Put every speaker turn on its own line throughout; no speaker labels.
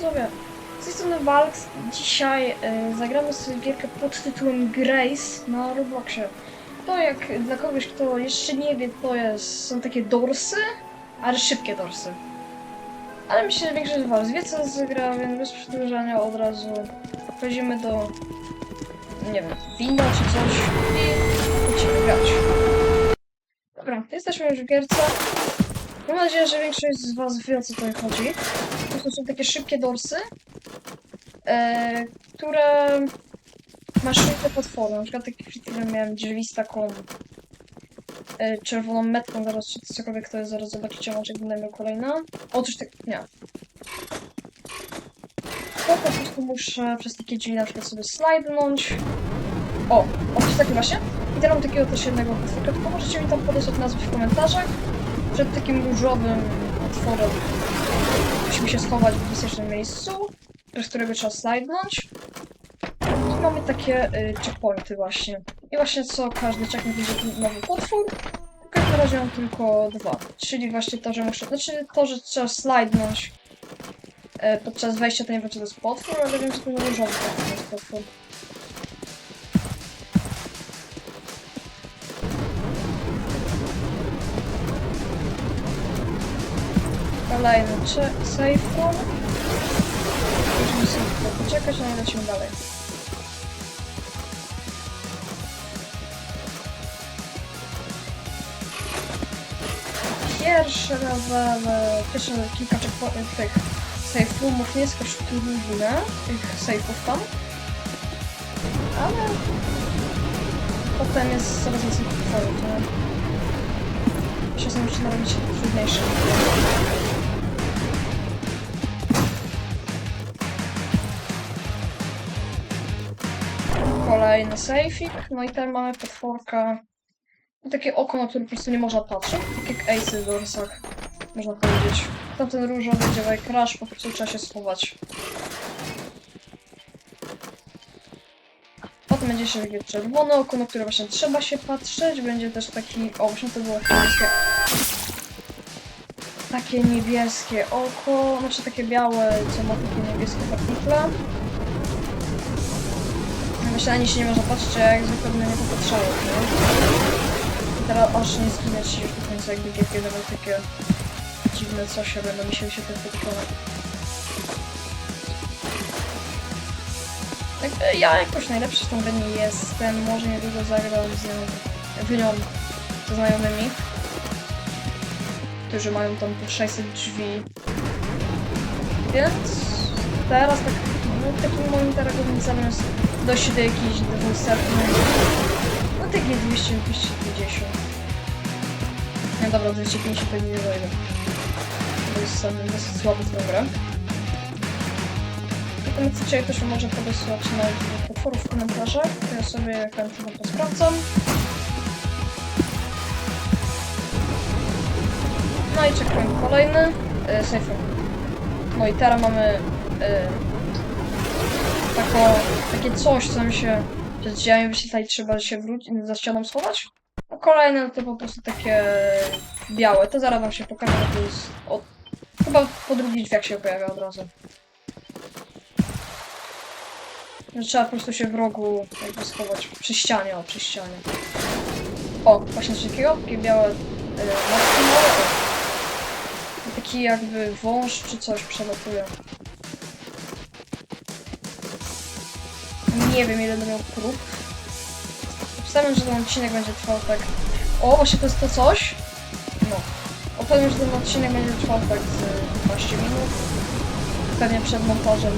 widzowie, z tej strony Valks. Dzisiaj e, zagramy sobie gierkę pod tytułem Grace na Robloxie. To jak dla kogoś, kto jeszcze nie wie, to jest, są takie dorsy, ale szybkie dorsy. Ale myślę, że większość z was wie, co zagra, więc bez przedłużania od razu wchodzimy do, nie wiem, winda czy coś i lecimy grać. Dobra, jesteśmy już w gierce. Mam nadzieję, że większość z was wie, o co tutaj chodzi. To są takie szybkie dorsy, e, które maszyny potwory. Na przykład taki chwilą miałem drzwi z taką e, czerwoną metką, zaraz czy cokolwiek to jest, zaraz zobaczycie, może będę miał kolejna. O, coś tak, nie. To po prostu muszę przez takie drzwi na przykład sobie slajdnąć. O, o, coś takiego właśnie. I teraz mam takiego też jednego potworka, tylko możecie mi tam podać od nazwy w komentarzach. Przed takim różowym potworem musimy się schować w bezpiecznym miejscu, przez którego trzeba slajdnąć. I mamy takie y, checkpointy właśnie. I właśnie co każdy checkpoint będzie nowy potwór. W każdym razie mam tylko dwa. Czyli właśnie to, że muszę, znaczy to, że trzeba slajdnąć y, podczas wejścia, to nie wiem czy to jest potwór, ale wiem, że to różowy to jest potwór. Cze- safe room. Musimy sobie tylko poczekać, no i lecimy dalej. Pierwsze levele, pierwsze kilka tych safe roomów nie trudne, tych safe'ów tam. Ale potem jest coraz więcej nie? Czasem robić się trudniejsze. Kolejny sejfik. No i tutaj mamy potworka. I takie oko, na które po prostu nie można patrzeć. Tak jak Ace w dorsach. Można powiedzieć. Tamten różowy działa jak crash, po prostu trzeba się schować. Potem będzie jeszcze takie czerwone oko, na które właśnie trzeba się patrzeć. Będzie też taki... O, właśnie to było niebieskie. Takie niebieskie oko, znaczy takie białe, co ma takie niebieskie partikle. Myślę, ani się nie można patrzeć, a jak zwykle na nie popatrzało? I teraz aż nie zginę już do końca, jakby GP nawet takie dziwne coś, ale będą mi się wyświetlać podkłada. Jakby ja jakoś najlepszy w tą grę nie jestem, może niedługo zagram z nią, w nią ze znajomymi, którzy mają tam po 600 drzwi. Więc teraz tak, no, takim moim targowym celem jest dojść do jakichś 200, no takie 200, 250. No dobra, 250 to nie dojdę. To jest sam dosyć słaby grę. Natomiast chcecie, jak ktoś może podesłać na potworów w komentarzach, to ja sobie chętnie to posprawdzam. No i checkpoint kolejny, yy, room. No i teraz mamy yy, taką, takie coś, co mi się przez drzwiami wyświetla i trzeba się wrócić, za ścianą schować. A kolejne no to po prostu takie białe. To zaraz wam się pokażę, bo to jest od... Chyba po drugich drzwiach się pojawia od razu. Że trzeba po prostu się w rogu jakby schować przy ścianie, o, przy ścianie. O, właśnie coś takiego, takie białe yy, matki małe. I Taki jakby wąż czy coś przelatuje. Nie wiem ile miał prób. Wstawiam, że ten odcinek będzie trwał tak... O, właśnie to jest to coś. No. Opowiem, że ten odcinek będzie trwał tak z 12 minut. Pewnie przed montażem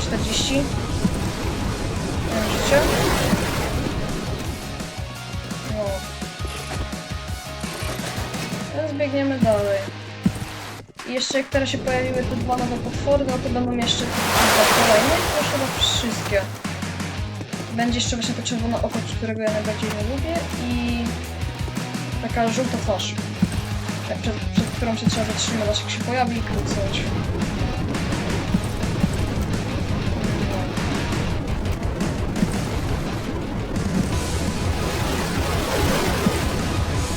z 40. Nie wiem, życie. No. Teraz biegniemy dalej. I jeszcze jak teraz się pojawiły te dwa nowe potwory, no to będą jeszcze dwa kolejne. To chyba wszystkie. Będzie jeszcze właśnie to czerwone oko, którego ja najbardziej nie lubię i taka żółta twarz, tak, przed, przed którą się trzeba zatrzymywać, jak się pojawi i.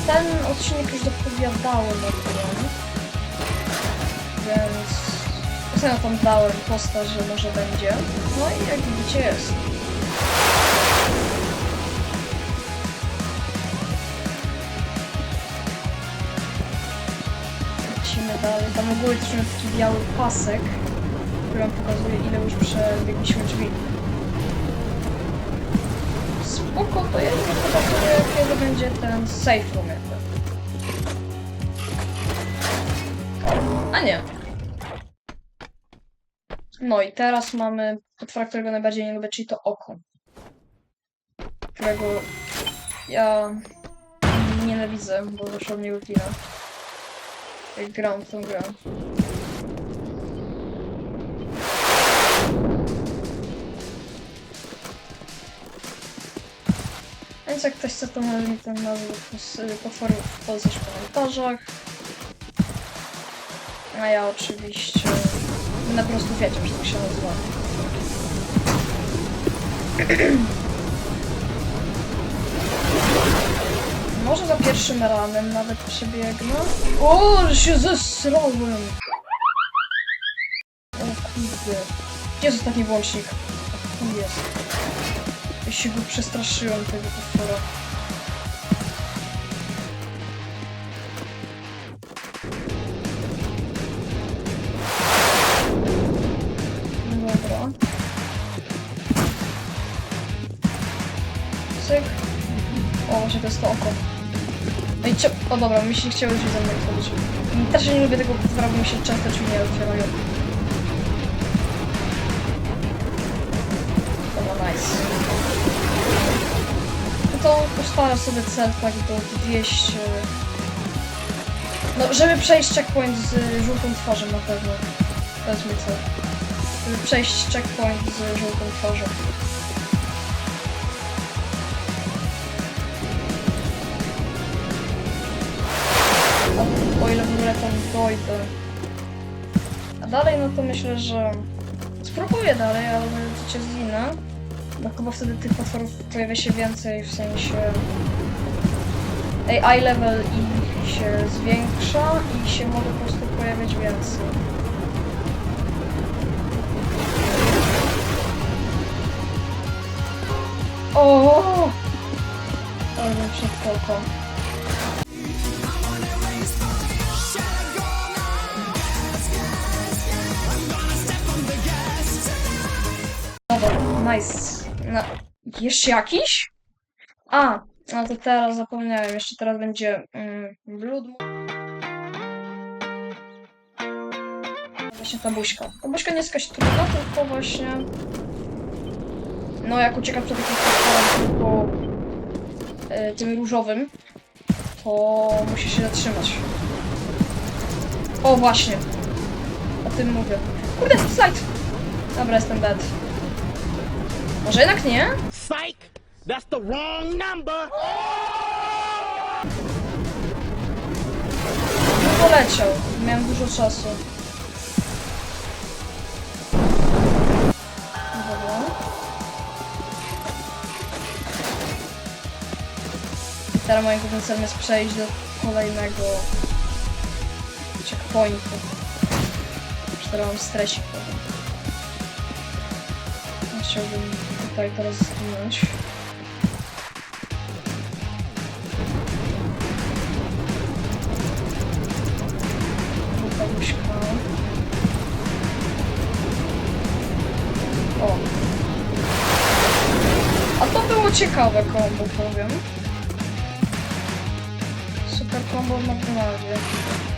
Ten odcinek już dopowiadałem o tym, więc ja tam dałem posta, że może będzie. No i jak widzicie jest. Tam ogólnie też mamy taki biały pasek, który nam pokazuje ile już przebiegliśmy drzwi. Spoko, to ja nie pokazuję kiedy będzie ten safe room jakby. A nie. No i teraz mamy potwora, którego najbardziej nie lubię, czyli to oko. Którego ja nienawidzę, bo zaszło mnie rutina. Jak gram tą grę. Więc jak ktoś chce, to może mi ten nazwę potworów podać w komentarzach. A ja oczywiście po prostu wiedział, że tak się nazywa. Może za pierwszym ranem nawet przebiegnę. O, że się zesrałem! O kurde. Gdzie jest ostatni? O, tu jest. Ja się go przestraszyłem, tego potwora. O dobra, mi się chciało drzwi za mną otworzyć. Też nie lubię tego potwora, bo mi się często drzwi nie otwierają. Dobra, nice. No to postaram sobie cel tak do 200... No, żeby przejść checkpoint z żółtą twarzą na pewno. To jest mój cel. Żeby przejść checkpoint z żółtą twarzą. Ogóle tam. A dalej, no to myślę, że spróbuję dalej, ale życie zginę. No chyba wtedy tych potworów pojawia się więcej, w sensie... Eye level ich się zwiększa i się może po prostu pojawiać więcej. O! Ale bym się Dobra, nice. No, jeszcze jakiś? A, no to teraz zapomniałem. Jeszcze teraz będzie mm, Blood. Właśnie ta buźka. Ta buźka nie jest jakaś trudna, tylko właśnie... No, jak uciekam przed takim potworem, tylko tym różowym, to musi się zatrzymać. O, właśnie. O tym mówię. Kurde, slajd! Dobra, jestem dead. Może jednak nie?
Psych! That's the wrong number!
No poleciał. Miałem dużo czasu. Dobra. Teraz moim głównym celem jest przejść do kolejnego checkpointu. Już teraz mam stresik Chciałbym tutaj teraz zginąć. O. A to było ciekawe kombo, powiem. Super combo w McDonaldzie.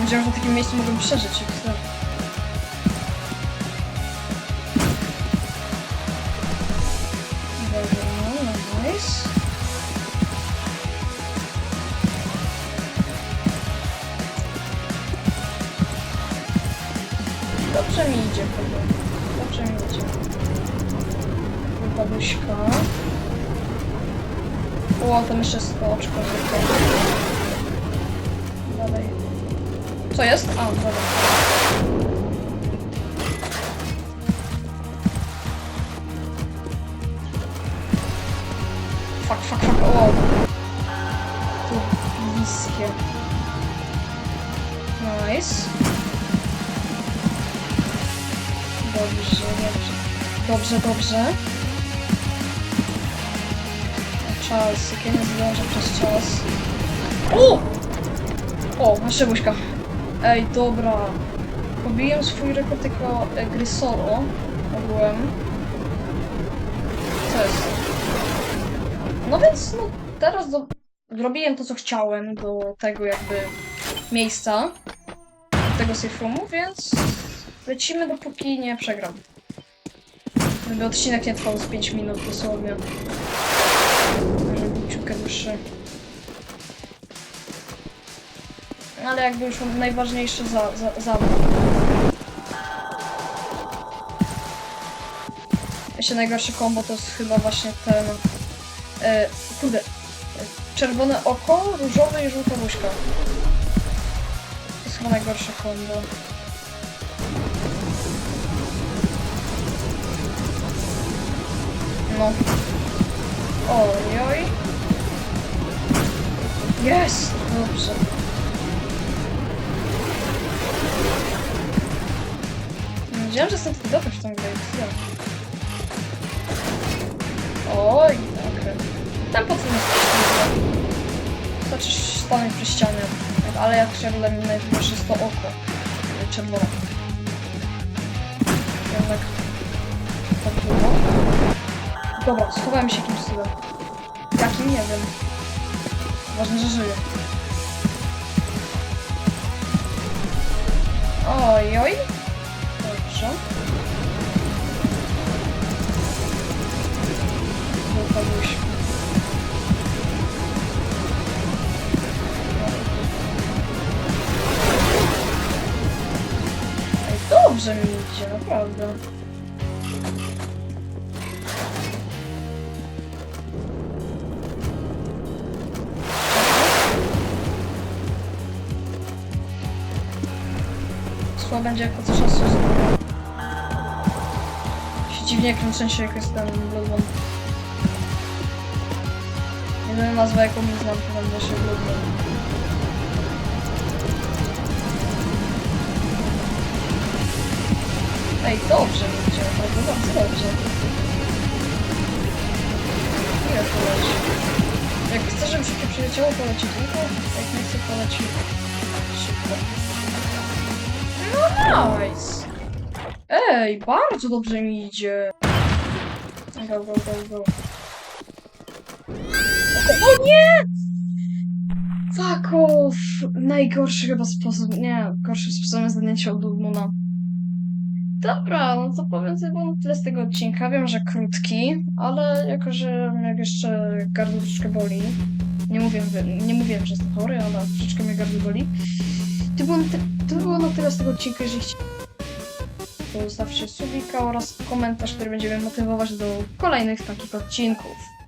Nie wiedziałem, że w takim miejscu mogłem przeżyć. XD. Dobra, no, nice. Dobrze mi idzie. Dobrze mi idzie. Babuśka. O, tam jeszcze jest. Dalej. Co jest? A, dobra. Fuck, fuck, fuck, o. takie. Nice. Dobrze, dobrze. Dobrze, dobrze. Czas, jak ja nie zdążę przez czas. O! O, masz buźka. Ej, dobra. Pobiłem swój rekord e, gry solo. Ogółem. Co jest? No więc, no, teraz do... zrobiłem to, co chciałem do tego jakby miejsca, do tego safe roomu, więc lecimy dopóki nie przegram. Gdyby odcinek nie trwał z 5 minut dosłownie. Może był ciutkę dłuższy. Ale jakby już najważniejsze za, za, za mną. Jeszcze najgorsze kombo to jest chyba właśnie ten... E, kurde. Czerwone oko, różowe i żółta buźka. To jest chyba najgorsze kombo. No. Ojoj. Jest! Dobrze. Wiedziałem, że jestem taki dobry w tą grę. Oj, okej. Ten po co Znaczy stanąć przy ścianie. Ale jak czerwone najważniejsze jest to oko. Czerwone. Jednak tak było. Dobra, schowałem się jakimś cudem. Jakim? Nie wiem. Ważne, że żyję. Oj, oj. Słabo będzie jako co czasu. Się dziwnie kręcę się jak jestem Bloodborne. Jedyna nazwa jaką nie znam to będzie się Bloodborne. Ej, dobrze naprawdę bardzo dobrze. Ile to leci? Jak chcę, żeby szybko przyleciało, to leci długo, jak nie chcę, to leci szybko. No nice! Ej, bardzo dobrze mi idzie. Go, go, go, go. O nie! Fuck off! Najgorszy chyba sposób, nie, gorszy sposobem zdjęcia od Dudmuna. Dobra, no to powiem sobie było tyle z tego odcinka. Wiem, że krótki, ale jako, że jak jeszcze gardło troszeczkę boli, nie mówię, nie mówiłem, że jestem chory, ale troszeczkę mnie gardło boli. To było, to było na tyle z tego odcinka, jeżeli to zostawcie subika oraz komentarz, który będzie mnie motywować do kolejnych takich odcinków.